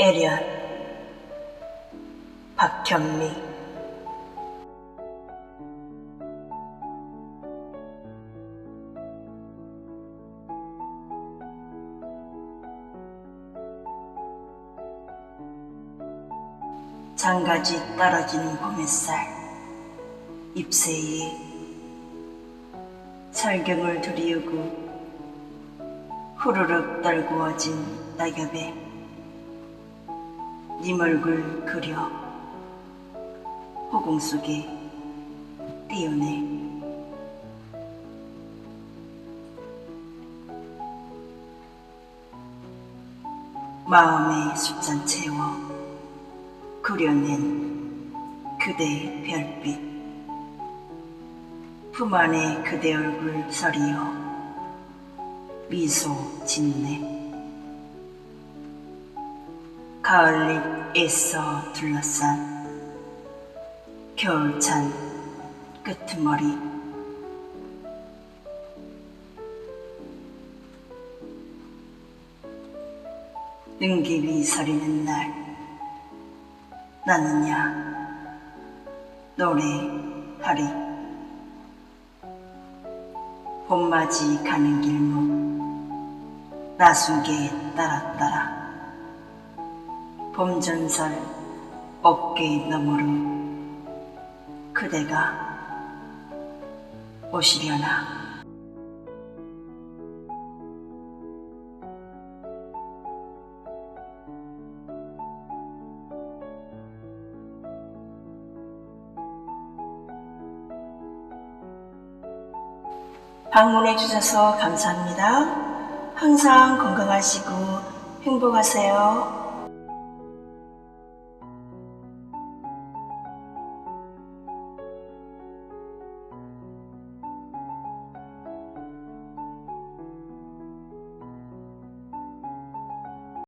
에련 박현미. 장가지 떨어지는 봄햇살 잎새에 설경을 두리우고 후루룩 떨구어진 낙엽에 님 얼굴 그려 호공 속에 띄우네 마음의 숫잔 채워 그려낸 그대의 별빛. 품 안에 그대 얼굴 서리어 미소 짓네 가을잎 애써 둘러싼 겨울찬 끄트머리. 능기비 서리는 날 나는야 노래하리. 봄맞이 가는 길목 나순게 따라 따라 봄전설 어깨 너머로 그대가 오시려나 방문해 주셔서 감사합니다. 항상 건강하시고 행복하세요.